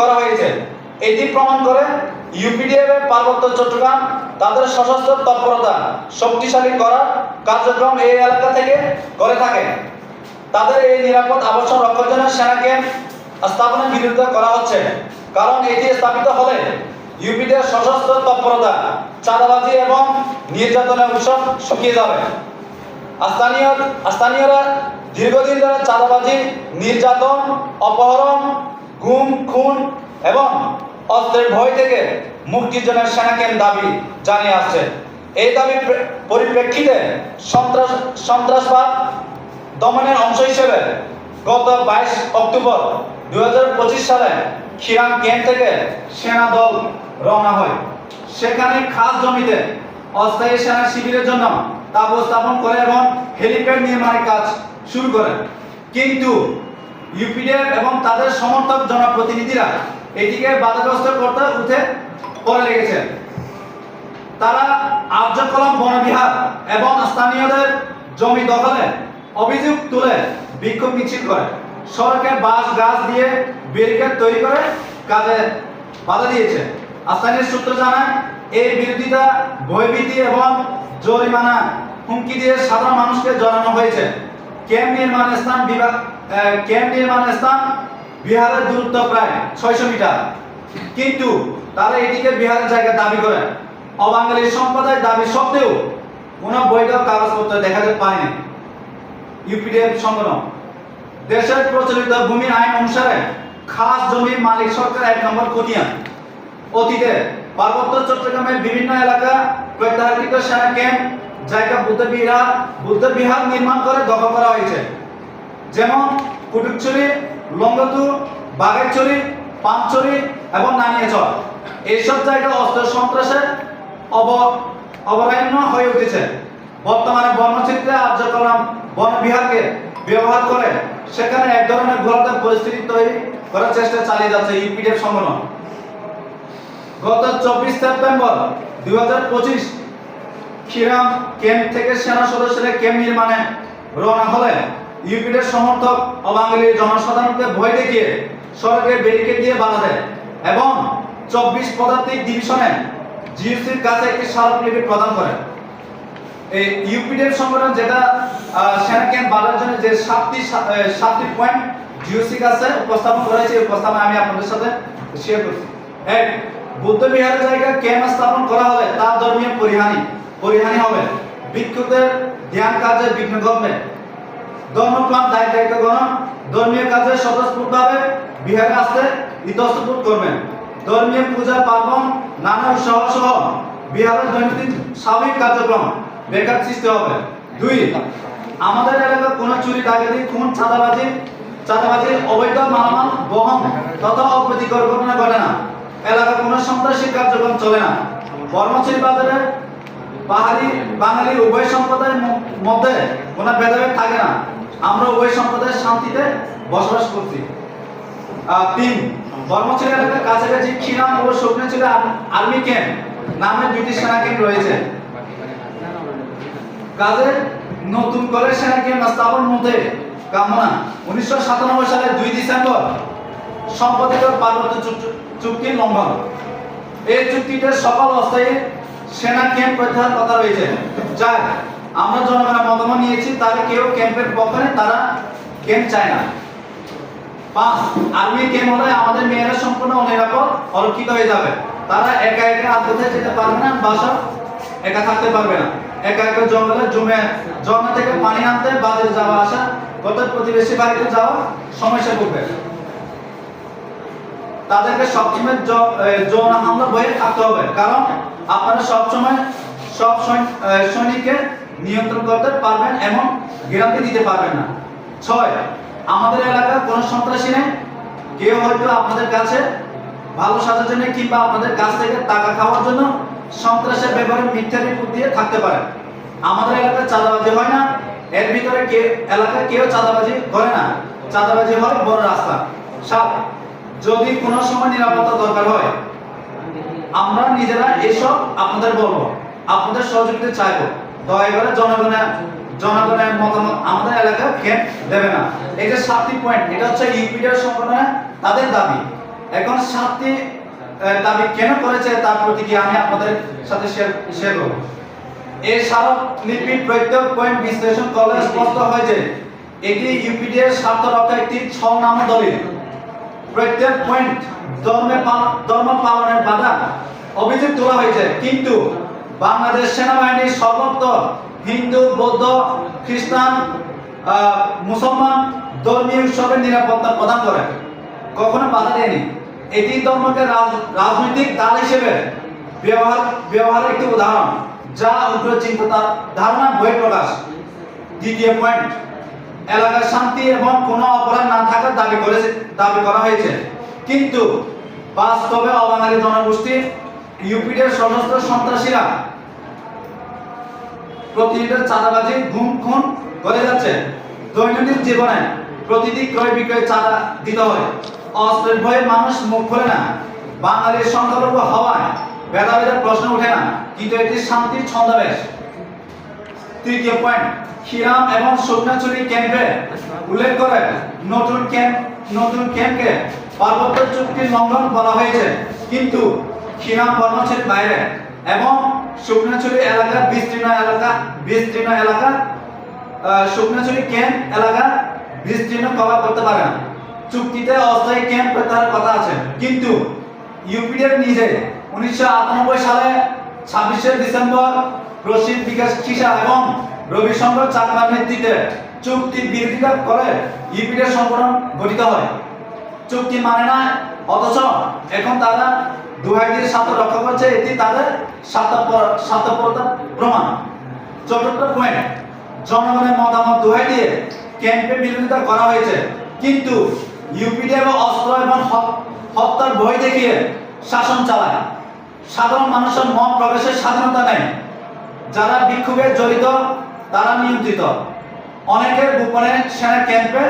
করা হয়েছে। এটি প্রমাণ করে ইউপিডিএফ পার্বত্য চট্টগ্রাম, তাদের সশস্ত্র তৎপরতা শক্তিশালী করার কার্যক্রম এই এলাকা থেকে করে থাকে। তাদের এই নিরাপদ আবাসন রক্ষার জন্য সেনা ক্যাম্প স্থাপনের বিরোধিতা করা হচ্ছে। কারণ এটি স্থাপিত হলে ইউপিডিএর সশস্ত্র তৎপরতা, চাঁদাবাজি এবং নির্যাতনের উৎসব শুকিয়ে যাবে। স্থানীয় স্থানীয়রা দীর্ঘদিন ধরে চাঁদাবাজি, নির্যাতন, অপহরণ গুম, খুন এবং অস্ত্রের ভয় থেকে মুক্তির জন্য সেনা ক্যাম্প দাবি জানিয়ে আসছে। এই দাবি পরিপ্রেক্ষিতে সন্ত্রাস, সন্ত্রাসবাদ দমনের অংশ হিসেবে গত বাইশ অক্টোবর দু হাজার পঁচিশ সালে খিরাম ক্যাম্প থেকে সেনা দল রওনা হয়। সেখানে খাস জমিতে অস্থায়ী সেনা শিবিরের জন্য তাবু স্থাপন করে এবং হেলিপ্যাড নির্মাণের কাজ শুরু করে। কিন্তু ইউপিডিএফ এবং তাদের সমর্থক জনপ্রতিনিধিরা এটিকে বাধাগ্রস্ত করতে উঠে পড়ে লেগেছে। তারা আর্যকলম বনবিহার এবং স্থানীয়দের জমি দখলে অভিযোগ তুলে বিক্ষোভ মিছিল করে। সড়কে বাঁশ, গাছ দিয়ে ব্যারিকেড তৈরি করে কাজে বাধা দিয়েছে। স্থানীয় সূত্র জানায়, এই বিরোধিতা ভয়ভীতি এবং জরিমানা হুমকি দিয়ে সাধারণ মানুষকে জড়ানো হয়েছে। ক্যাম্প নির্মাণ স্থান বিভাগ ক্যাম্প নির্মাণ স্থান বিহারের দূরত্ব প্রায় ছয়শো মিটার। কিন্তু তারা এটিকে বিহারের জায়গায় দাবি করে অবাঙালি সম্প্রদায়ের দাবি সত্ত্বেও কোনো বৈধ কাগজপত্র দেখাতে পারেনি ইউপিডিএফ সংগঠন, দেশের প্রচলিত ভূমি আইন অনুসারে খাস জমির মালিক সরকার এক নম্বর খতিয়ান। অতীতে পার্বত্য চট্টগ্রামের বিভিন্ন এলাকা প্রত্যাহারকৃত সেনা ক্যাম্প, জায়গা বুদ্ধ বিহার বুদ্ধ বিহার নির্মাণ করে দখল করা হয়েছে। যেমন কুটুকছড়ি লঙ্গতু বাগেরছড়ি পাঁচছড়ি এবং নানিয়াচর। এইসব জায়গা অস্ত্র সন্ত্রাসের অব অবরান্য হয়ে উঠেছে। বর্তমানে বর্ণচিত্রে আর্যকলাম বন বিহারকে ব্যবহার করে সেখানে এক ধরনের ঘোরাতে পরিস্থিতি তৈরি করার চেষ্টা চালিয়ে যাচ্ছে ইউপিডিএফ সংগঠন। গত চব্বিশ সেপ্টেম্বর দুই হাজার পঁচিশ খিরাম ক্যাম্প থেকে সেনা সদস্যরা ক্যাম্প নির্মাণে রওনা হলে ইউপিডের সমর্থক অবাঙালি জনসাধারণকে ভয় দেখিয়ে সড়কে ব্যারিকেড দিয়ে বাধা দেয় এবং চব্বিশ পদাতিক ডিভিশনে জিওসির কাছে একটি স্মারকলিপি প্রদান করে। এই ইউপিডিএফ সংগঠন যেটা সেনা ক্যাম্প বাধার জন্য যে সাতটি সাতটি পয়েন্ট জিওসি কাছে উপস্থাপন করা হয়েছে উপস্থাপনা আমি আপনাদের সাথে শেয়ার করছি। এক, বুদ্ধ বিহারের জায়গায় ক্যাম্প স্থাপন করা হলে তার ধর্মীয় পরিহানি পরিহানি হবে। ভিক্ষুকদের ধ্যান কাজে বিঘ্ন ঘটবে। ধর্মপ্রাণ দায়িত্ব গ্রহণ, ধর্মীয় কাজে স্বতঃস্ফূর্তভাবে বিহারে আসতে ইতস্তবোধ করবেন। ধর্মীয় পূজা, পার্বণ, নানা উৎসব সহ বিহারের দৈনন্দিন স্বাভাবিক কার্যক্রম বেকার সৃষ্টি হবে। দুই, আমাদের এলাকায় কোনো চুরি, ডাকাতি, খুন, চাঁদাবাজি, চাঁদাবাজির অবৈধ মালামাল বহন তথা অপ্রীতিকর ঘটনা ঘটে না। এলাকায় কোনো সন্ত্রাসী কার্যক্রম চলে না। কর্মচারী বাজারে পাহাড়ি বাঙালি উভয় সম্প্রদায়ের মধ্যে কোনো ভেদাভেদ থাকে না। আমরা উভয় সম্প্রদায়ের শান্তিতে বসবাস করছি। তিন কর্মচারী এলাকার কাছাকাছি খিরাম ও শুকনাচুরি আর্মি ক্যাম্প, নামে দুইটি সেনা ক্যাম্প রয়েছে। কাজে নতুন করে সেনা ক্যাম্প স্থাপন মধ্যে কামনা। উনিশশো সাতানব্বই সালের দুই ডিসেম্বর সম্পাদিত পার্বত্য চুক্তি- লঙ্ঘন। এই চুক্তিতে সকল অস্থায়ী সেনা ক্যাম্প প্রত্যাহার কথা রয়েছে যাক আমরা জনগণের মতামত নিয়েছি তারা কেউ ক্যাম্পের পক্ষে তারা ক্যাম্প চায় না। পাঁচ আর্মি ক্যাম্প হলে আমাদের মেয়েরা সম্পূর্ণ অনিরাপদ অরক্ষিত হয়ে যাবে। তারা একা একা আর যেতে পারবে না বাসা একা থাকতে পারবে না। একা একা জঙ্গলে জমে জঙ্গল থেকে পানি আনতে বাজারে যাওয়া আসা কত প্রতিবেশী বাড়িতে যাওয়া সমস্যা করবে। তাদেরকে সবসময় যৌন হামলা ভয়ে থাকতে হবে কারণ আপনারা সবসময় সব সৈন- এ, সৈনিককে নিয়ন্ত্রণ করতে পারবেন এমন গ্যারান্টি দিতে পারবেন না। ছয়, আমাদের এলাকার কোনো সন্ত্রাসী নেই। কেউ হয়তো আপনাদের কাছে ভালো সাজার জন্য কিংবা আপনাদের কাছ থেকে টাকা খাওয়ার জন্য সন্ত্রাসের ব্যাপারে মিথ্যা রিপোর্ট দিয়ে থাকতে পারে। আমাদের এলাকায় চাঁদাবাজি হয় না। এর ভিতরে কে, এলাকায় কেউ চাঁদাবাজি করে না। চাঁদাবাজি হয় বড় রাস্তা। সাত, যদি কোনো সময় নিরাপত্তা দরকার হয়, আমরা নিজেরা এসব আপনাদের বলব। আপনাদের সহযোগিতা চাইব। দয়া করে জনগণের জনগণের মতামত আমাদের এলাকায় ক্যাম্প দেবে না। এই যে সাতটি পয়েন্ট এটা হচ্ছে ইউপিডিআর সংগঠনের তাদের দাবি। এখন সাতটি দাবি কেন করেছে তার প্রতিক্রিয়া আমি আপনাদের সাথে শেয়ার শেয়ার করব। এই স্মারকলিপি প্রত্যেক পয়েন্ট বিশ্লেষণ করলে স্পষ্ট হয় যে এটি ইউপিডিএর স্বার্থ রক্ষা একটি ছলনাম দলিল। প্রত্যেক পয়েন্ট ধর্মে ধর্ম পালনের বাধা অভিযোগ তোলা হয়েছে। কিন্তু বাংলাদেশ সেনাবাহিনীর সর্বত্র হিন্দু, বৌদ্ধ, খ্রিস্টান মুসলমান ধর্মীয় উৎসবের নিরাপত্তা প্রদান করে। কখনো বাধা দেয়নি। এটি ধর্মকে রাজ- রাজনৈতিক দাল হিসেবে ব্যবহার, ব্যবহারের একটি উদাহরণ, যা উগ্র চিন্তা ধারণা বই প্রকাশ। দ্বিতীয় পয়েন্ট এলাকার শান্তি এবং কোনো অপরাধ না থাকার দাবি করেছে, দাবি করা হয়েছে। কিন্তু বাস্তবে অবাঙালি জনগোষ্ঠী ইউপিডের সশস্ত্র সন্ত্রাসীরা প্রতিদিনের চাঁদাবাজি ঘুম খুন করে যাচ্ছে। দৈনন্দিন জীবনে প্রতিদিন ক্রয় বিক্রয় চাঁদা দিতে হয়। অস্ত্রের ভয়ে মানুষ মুখ খোলে না। বাঙালির সংখ্যালঘু হওয়ায় ভেদাভেদের প্রশ্ন ওঠে না, কিন্তু এটি শান্তির ছন্দাবেশ। তৃতীয় পয়েন্ট হিরাম এবং সোনাচুরি ক্যাম্পে উল্লেখ করে নতুন ক্যাম্প, নতুন ক্যাম্পকে পার্বত্য চুক্তির লঙ্ঘন বলা হয়েছে। কিন্তু হিরাম বর্ণচুরির বাইরে এবং শুকনাচুরি এলাকা, বিস্তীর্ণ এলাকা বিস্তীর্ণ এলাকা শুকনাচুরি ক্যাম্প এলাকা বিস্তীর্ণ কভার করতে পারে না। চুক্তিতে অস্থায়ী ক্যাম্প প্রত্যাহারের কথা আছে। কিন্তু ইউপিডিএফ নিজে উনিশশো আটানব্বই সালে ছাব্বিশে ডিসেম্বর প্রসিদ বিকাশ খিসা এবং রবিশঙ্কর চাকমার নেতৃত্বে চুক্তির বিরোধিতা করে ইউপিডিএফ সংগঠন গঠিত হয়। চুক্তি মানে না, অথচ এখন তারা দুহাইদের স্বার্থ রক্ষা করছে, এটি তাদের স্বার্থপর স্বার্থপরতার প্রমাণ। চতুর্থ পয়েন্ট জনগণের মতামত দোহাই দিয়ে ক্যাম্পে বিরোধিতা করা হয়েছে। কিন্তু ইউপিডিএফ অস্ত্র এবং হত্যার ভয় দেখিয়ে শাসন চালায়। সাধারণ মানুষের মত প্রবেশের স্বাধীনতা নেই। যারা বিক্ষোভে জড়িত, তারা নিয়ন্ত্রিত। অনেকের গোপনে সেনা ক্যাম্পে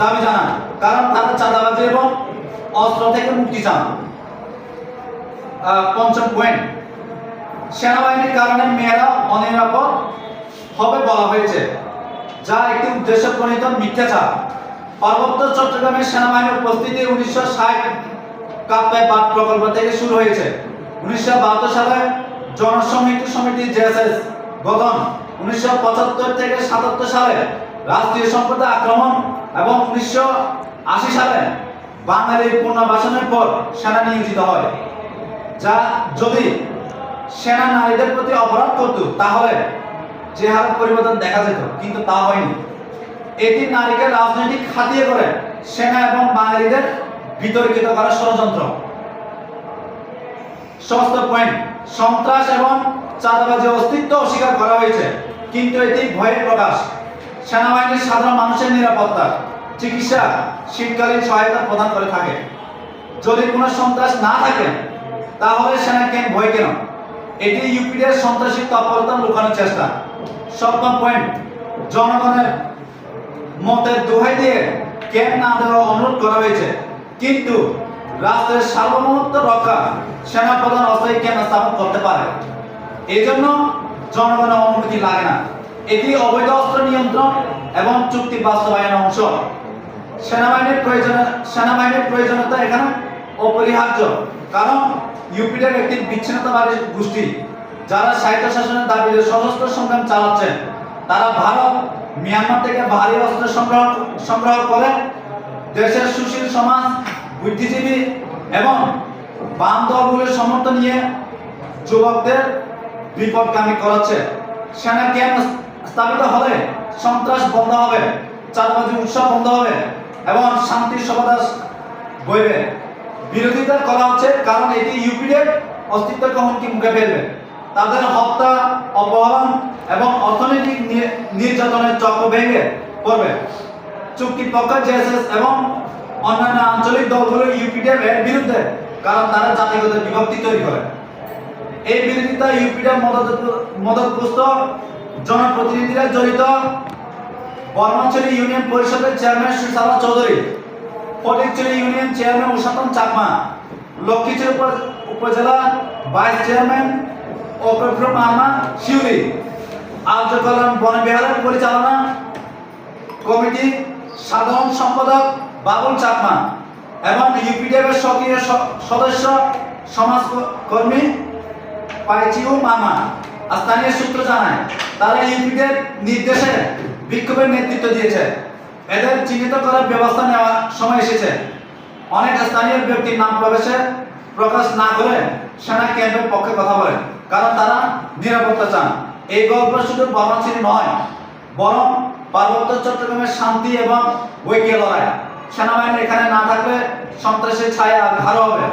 দাবি জানান, কারণ তারা চাঁদাবাজি এবং অস্ত্র থেকে মুক্তি চান। পঞ্চম পয়েন্ট। সেনাবাহিনীর কারণে মেয়েরা অনিরাপদ হবে বলা হয়েছে, যা একটি উদ্দেশ্য প্রণীত মিথ্যাচার। পার্বত্য চট্টগ্রামের সেনাবাহিনীর উপস্থিতি উনিশশো ষাট কাপ্তায় বাদ প্রকল্প থেকে শুরু হয়েছে। উনিশশো বাহাত্তর সালে জনসমিতি সমিতি জেএসএস গঠন। উনিশশো পঁচাত্তর থেকে সাতাত্তর সালে রাষ্ট্রীয় সম্পদে আক্রমণ এবং উনিশশো আশি সালে বাঙালির পুনর্বাসনের পর সেনা নিয়োজিত হয়। যা যদি সেনা নারীদের প্রতি অপরাধ করত, তাহলে চেহারা পরিবর্তন দেখা যেত, কিন্তু তা হয়নি। এটি নারীকে রাজনৈতিক খাতিয়ে করে সেনা এবং বাঙালিদের বিতর্কিত করার ষড়যন্ত্র। সমস্ত পয়েন্ট সন্ত্রাস এবং চাঁদাবাজি অস্তিত্ব অস্বীকার করা হয়েছে, কিন্তু এটি ভয়ের প্রকাশ। সেনাবাহিনীর সাধারণ মানুষের নিরাপত্তা, চিকিৎসা, শীতকালীন সহায়তা প্রদান করে থাকে। যদি কোনো সন্ত্রাস না থাকে তাহলে সেনা ক্যাম্প ভয় কেন? এটি ইউপিডির সন্ত্রাসী তৎপরতা লুকানোর চেষ্টা। সপ্তম পয়েন্ট, জনগণের মতের দোহাই দিয়ে ক্যাম্প না দেওয়ার অনুরোধ করা হয়েছে। কিন্তু রাষ্ট্রের সার্বভৌমত্ব রক্ষা সেনা প্রধান অস্থায়ী ক্যাম্প স্থাপন করতে পারে। এই জন্য জনগণের অনুমতি লাগে না। এটি অবৈধ অস্ত্র নিয়ন্ত্রণ এবং চুক্তি বাস্তবায়নের অংশ। সেনাবাহিনীর প্রয়োজন সেনাবাহিনীর প্রয়োজনীয়তা এখানে অপরিহার্য। কারণ ইউপিডির একটি বিচ্ছিন্নতাবাদী গোষ্ঠী, যারা সাহিত্য শাসনের দাবিতে সশস্ত্র সংগ্রাম চালাচ্ছেন তারা ভারত, মিয়ানমার থেকে ভারী অস্ত্র সংগ্রহ সংগ্রহ করে দেশের সুশীল সমাজ, বুদ্ধিজীবী এবং বাম দলগুলোর সমর্থন নিয়ে যুবকদের বিপদগামী করাচ্ছে। সেনা ক্যাম্প স্থাপিত হলে সন্ত্রাস বন্ধ হবে, চাঁদাবাজি উৎসব বন্ধ হবে এবং শান্তির সমাদাস বইবে। বিরোধিতা করা হচ্ছে, কারণ এটি ইউপিডের অস্তিত্বকে হুমকি মুখে ফেলবে। তাদের হত্যা, অপহরণ এবং অর্থনৈতিক নির্যাতনের চক্র ভেঙে পড়বে। চুক্তি পক্ষ জেএসএস এবং অন্যান্য আঞ্চলিক দলগুলো ইউপিডিএফ এর বিরুদ্ধে, কারণ তারা জাতিগত বিভক্তি তৈরি করে। এই বিরোধিতা ইউপিডিএফ মদত মদতপুষ্ট জনপ্রতিনিধিরা জড়িত বর্মাচুরি ইউনিয়ন পরিষদের chairman Sushala Chowdhury Fatikchari union chairman Ushatan Chakma, Lakshmichhari উপ- উপজেলা ভাইস চেয়ারম্যান অপেফ্র মাহমা শিউরি আর্য কল্যাণ বন বিহারের পরিচালনা কমিটি সাধারণ সম্পাদক বাবুল চাকমা এবং ইউপিডিএফ এর সক্রিয় সদস্য সমাজকর্মী পাইচিউ মামা। স্থানীয় সূত্র জানায়, তারা ইউপিডিএফ নির্দেশে বিক্ষোভের নেতৃত্ব দিয়েছে। এদের চিহ্নিত করার ব্যবস্থা নেওয়ার সময় এসেছে। অনেক স্থানীয় ব্যক্তির নাম প্রবেশে প্রকাশ না করে সেনা ক্যাম্পের পক্ষে কথা বলেন কারণ তারা নিরাপত্তা চান। এই গল্প শুধু বর্ণাশ্রী নয়, বরং পার্বত্য চট্টগ্রামের শান্তি এবং ঐক্য লড়াই। সেনাবাহিনী এখানে না থাকলে সন্ত্রাসের ছায়া ঘাড়ো হবে।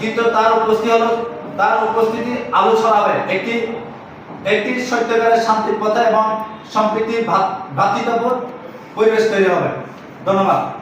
কিন্তু তার উপস্থিতি হলো, তার উপস্থিতি আলো ছড়াবে একটি একটি সত্যিকারের শান্তির পথে এবং সম্প্রীতি ভ্রাতৃত্ববোধ পরিবেশ তৈরি হবে। ধন্যবাদ।